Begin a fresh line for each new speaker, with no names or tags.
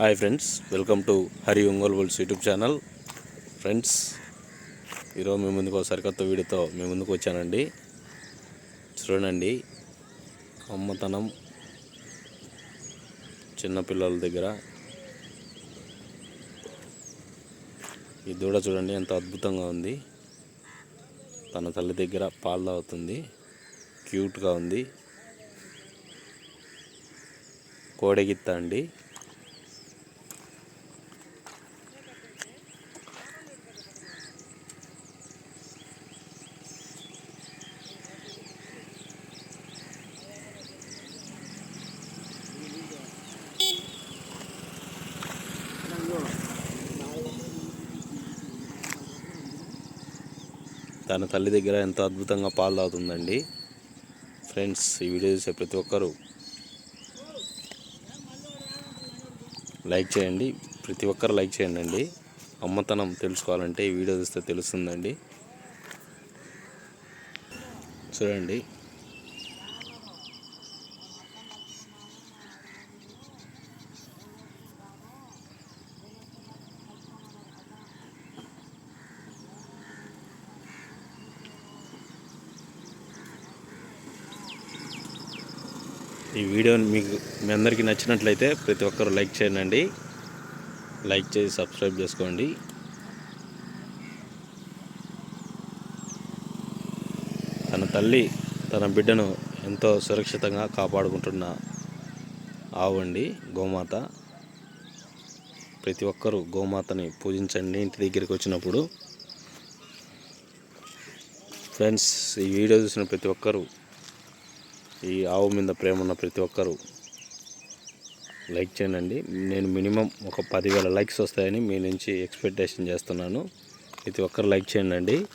Hi friends welcome to Hari Ongole bulls YouTube channel friends ఈరోజు మీ ముందుకు ఒక సరికొత్త వీడియోతో మీ ముందుకు వచ్చానండి. చూడండి అమ్మతనం చిన్నపిల్లల దగ్గర. ఈ దూడ చూడండి ఎంత అద్భుతంగా ఉంది. తన తల్లి దగ్గర పాలు తాగుతుంది. క్యూట్గా ఉంది. కోడెగిత్త అండి. తన తల్లి దగ్గర ఎంతో అద్భుతంగా పాలు తాగుతుందండి ఫ్రెండ్స్ ఈ వీడియో చూసే ప్రతి ఒక్కరూ లైక్ చేయండి. ప్రతి ఒక్కరు లైక్ చేయండి అండి అమ్మతనం తెలుసుకోవాలంటే ఈ వీడియో చూస్తే తెలుస్తుందండి. చూడండి. ఈ వీడియో మీకు మీ అందరికీ నచ్చినట్లయితే ప్రతి ఒక్కరు లైక్ చేయండి. లైక్ చేసి సబ్స్క్రైబ్ చేసుకోండి. తన తల్లి తన బిడ్డను ఎంతో సురక్షితంగా కాపాడుకుంటున్న ఆవు అండి గోమాత ప్రతి ఒక్కరూ గోమాతని పూజించండి ఇంటి దగ్గరికి వచ్చినప్పుడు. ఫ్రెండ్స్ ఈ వీడియో చూసిన ప్రతి ఒక్కరూ ఈ ఆవు మీద ప్రేమ ఉన్న ప్రతి ఒక్కరూ లైక్ చేయండి. నేను మినిమం ఒక పదివేల లైక్స్ వస్తాయని మీ నుంచి ఎక్స్పెక్టేషన్ చేస్తున్నాను. ప్రతి ఒక్కరు లైక్ చేయండి.